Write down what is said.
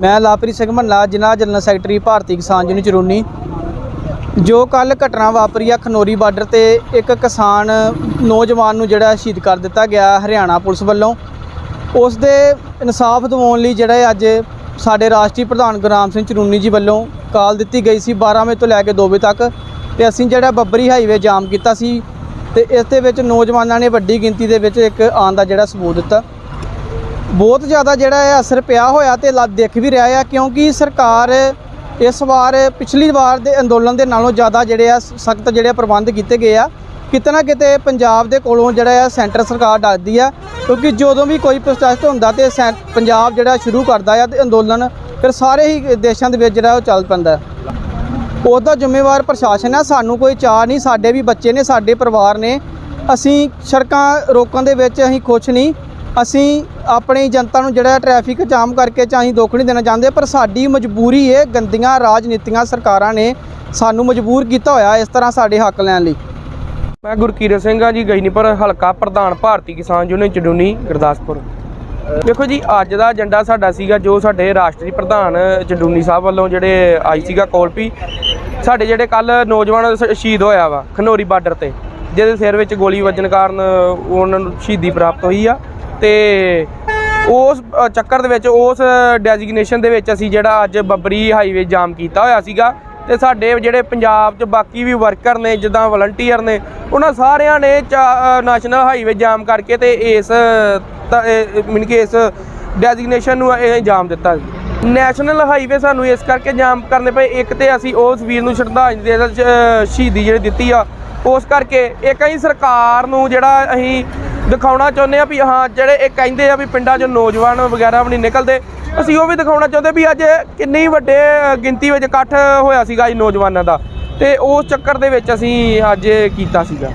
ਮੈਂ ਲਾਪਰੀ ਸਿੰਘ ਮੰਨਾ ਜ਼ਿਲ੍ਹਾ general secretary ਭਾਰਤੀ ਕਿਸਾਨ ਯੂਨੀਅਨ ਚਰੂਨੀ, ਜੋ ਕੱਲ ਘਟਨਾ ਵਾਪਰੀ ਆ ਖਨੋਰੀ ਬਾਰਡਰ ਤੇ ਇੱਕ ਕਿਸਾਨ ਨੌਜਵਾਨ ਨੂੰ ਜਿਹੜਾ ਸ਼ਹੀਦ ਕਰ ਦਿੱਤਾ ਗਿਆ ਹਰਿਆਣਾ ਪੁਲਿਸ ਵੱਲੋਂ। ਉਸ ਦੇ ਇਨਸਾਫ ਦਿਵਾਉਣ ਲਈ ਜਿਹੜਾ ਅੱਜ ਸਾਡੇ ਰਾਸ਼ਟਰੀ ਪ੍ਰਧਾਨ ਗੁਰਨਾਮ ਸਿੰਘ ਚਰੂਨੀ ਜੀ ਵੱਲੋਂ ਕਾਲ ਦਿੱਤੀ ਗਈ ਸੀ 12 ਵਜੇ ਤੋਂ ਲੈ ਕੇ 2 ਵਜੇ ਤੱਕ ਤੇ ਅਸੀਂ ਜਿਹੜਾ ਬੱਬਰੀ ਹਾਈਵੇ ਜਾਮ ਕੀਤਾ ਸੀ ਤੇ ਇਸ ਦੇ ਵਿੱਚ ਨੌਜਵਾਨਾਂ ਨੇ ਵੱਡੀ ਗਿਣਤੀ ਦੇ ਵਿੱਚ ਇੱਕ ਆਉਣ ਦਾ ਜਿਹੜਾ ਸਬੂਤ ਦਿੱਤਾ। ਬਹੁਤ ਜ਼ਿਆਦਾ ਜਿਹੜਾ ਹੈ ਅਸਰ ਪਿਆ ਹੋਇਆ ਤੇ ਲਾ- ਦਿਖ ਵੀ ਰਿਹਾ ਆ, ਕਿਉਂਕਿ ਸਰਕਾਰ ਇਸ ਵਾਰ, ਪਿਛਲੀ ਵਾਰ ਦੇ ਅੰਦੋਲਨ ਦੇ ਨਾਲੋਂ ਜ਼ਿਆਦਾ ਜਿਹੜੇ ਆ ਸਖਤ ਜਿਹੜੇ ਪ੍ਰਬੰਧ ਕੀਤੇ ਗਏ ਆ। ਕਿਤੇ ਨਾ ਕਿਤੇ ਪੰਜਾਬ ਦੇ ਕੋਲੋਂ ਜਿਹੜਾ ਆ, ਸੈਂਟਰ ਸਰਕਾਰ ਡਰਦੀ ਆ, ਕਿਉਂਕਿ ਜਦੋਂ ਵੀ ਕੋਈ ਪ੍ਰੋਟੈਸਟ ਹੁੰਦਾ ਤੇ ਸੈਂ- ਪੰਜਾਬ ਜਿਹੜਾ ਸ਼ੁਰੂ ਕਰਦਾ ਆ ਤੇ ਅੰਦੋਲਨ ਫਿਰ ਸਾਰੇ ਹੀ ਦੇਸ਼ਾਂ ਦੇ ਵਿੱਚ ਜਿਹੜਾ ਉਹ ਚੱਲ ਪੈਂਦਾ। ਹੈ। ਉਹਦਾ ਜ਼ਿੰਮੇਵਾਰ ਪ੍ਰਸ਼ਾਸਨ ਹੈ ਸਾਨੂੰ ਕੋਈ ਚਾਹ ਨਹੀਂ, ਸਾਡੇ ਵੀ ਬੱਚੇ ਨੇ, ਸਾਡੇ ਪਰਿਵਾਰ ਨੇ। ਅਸੀਂ ਸੜਕਾਂ ਰੋਕਣ ਦੇ ਵਿੱਚ ਅਸੀਂ ਖੁਸ਼ ਨਹੀਂ। ਅਸੀਂ ਆਪਣੀ ਜਨਤਾ ਨੂੰ ਜਿਹੜਾ ਟ੍ਰੈਫਿਕ ਜਾਮ ਕਰਕੇ ਚਾਹੀਂ ਦੁੱਖ ਨਹੀਂ ਦੇਣਾ ਚਾਹੁੰਦੇ, ਪਰ ਸਾਡੀ ਮਜਬੂਰੀ ਹੈ ਗੰਦੀਆਂ ਰਾਜਨੀਤੀਆਂ ਸਰਕਾਰਾਂ ਨੇ ਸਾਨੂੰ ਮਜਬੂਰ ਕੀਤਾ ਹੋਇਆ ਇਸ ਤਰ੍ਹਾਂ ਸਾਡੇ ਹੱਕ ਲੈਣ ਲਈ। ਮੈਂ ਗੁਰਕੀਰਤ ਸਿੰਘ ਆ ਜੀ ਗਜਨੀਪੁਰ ਹਲਕਾ ਪ੍ਰਧਾਨ ਭਾਰਤੀ ਕਿਸਾਨ ਯੂਨੀਅਨ ਚਡੂਨੀ, ਗੁਰਦਾਸਪੁਰ। ਦੇਖੋ ਜੀ, ਅੱਜ ਦਾ ਏਜੰਡਾ ਸਾਡਾ ਸੀਗਾ ਜੋ ਸਾਡੇ ਰਾਸ਼ਟਰੀ ਪ੍ਰਧਾਨ ਚਡੂਨੀ ਸਾਹਿਬ ਵੱਲੋਂ ਜਿਹੜੇ ਆਈ ਸੀਗਾ ਕੋਲਪੀ, ਸਾਡੇ ਜਿਹੜੇ ਕੱਲ ਨੌਜਵਾਨ ਸ਼ਹੀਦ ਹੋਇਆ ਵਾ, ਖਨੋਰੀ ਬਾਰਡਰ ਤੇ, ਜਿਹਦੇ ਸਿਰ ਵਿੱਚ ਗੋਲੀ ਵੱਜਣ ਕਾਰਨ ਉਹਨਾਂ ਨੂੰ ਸ਼ਹੀਦੀ ਪ੍ਰਾਪਤ ਹੋਈ ਆ। ਤੇ ਉਸ ਚੱਕਰ ਦੇ ਵਿੱਚ, ਉਸ ਡੈਜ਼ਿਗਨੇਸ਼ਨ ਦੇ ਵਿੱਚ ਅਸੀਂ ਜਿਹੜਾ ਅੱਜ ਬੱਬਰੀ ਹਾਈਵੇ ਜਾਮ ਕੀਤਾ ਹੋਇਆ ਸੀਗਾ ਤੇ ਸਾਡੇ ਜਿਹੜੇ ਪੰਜਾਬ 'ਚ ਬਾਕੀ ਵੀ ਵਰਕਰ ਨੇ, ਜਿੱਦਾਂ ਵਲੰਟੀਅਰ ਨੇ, ਉਹਨਾਂ ਸਾਰਿਆਂ ਨੇ ਨੈਸ਼ਨਲ ਹਾਈਵੇ ਜਾਮ ਕਰਕੇ ਤੇ ਇਸ ਮੀਨ ਕਿ ਇਸ ਡੈਜ਼ਿਗਨੇਸ਼ਨ ਨੂੰ ਇਹ ਜਾਮ ਦਿੱਤਾ ਨੈਸ਼ਨਲ ਹਾਈਵੇ ਸਾਨੂੰ ਇਸ ਕਰਕੇ ਜਾਮ ਕਰਨੇ ਪਏ, ਇੱਕ ਤੇ ਅਸੀਂ ਉਸ ਵੀਰ ਨੂੰ ਸ਼ਰਧਾਂਜਲੀ ਦੇ ਸ਼ਹੀਦੀ ਜਿਹੜੀ ਦਿੱਤੀ ਆ, ਉਸ ਕਰਕੇ ਇੱਕ ਅਸੀਂ ਸਰਕਾਰ ਨੂੰ ਜਿਹੜਾ ਅਸੀਂ ਦਿਖਾਉਣਾ ਚਾਹੁੰਦੇ ਆ ਵੀ ਹਾਂ, ਜਿਹੜੇ ਇਹ ਕਹਿੰਦੇ ਆ ਵੀ ਪਿੰਡਾਂ 'ਚ ਨੌਜਵਾਨ ਵਗੈਰਾ ਵੀ ਨਹੀਂ ਨਿਕਲਦੇ, ਅਸੀਂ ਉਹ ਵੀ ਦਿਖਾਉਣਾ ਚਾਹੁੰਦੇ ਵੀ ਅੱਜ ਕਿੰਨੀ ਵੱਡੇ ਗਿਣਤੀ ਵਿੱਚ ਇਕੱਠ ਹੋਇਆ ਸੀਗਾ ਜੀ ਨੌਜਵਾਨਾਂ ਦਾ ਤੇ ਉਸ ਚੱਕਰ ਦੇ ਵਿੱਚ ਅਸੀਂ ਅੱਜ ਕੀਤਾ ਸੀਗਾ।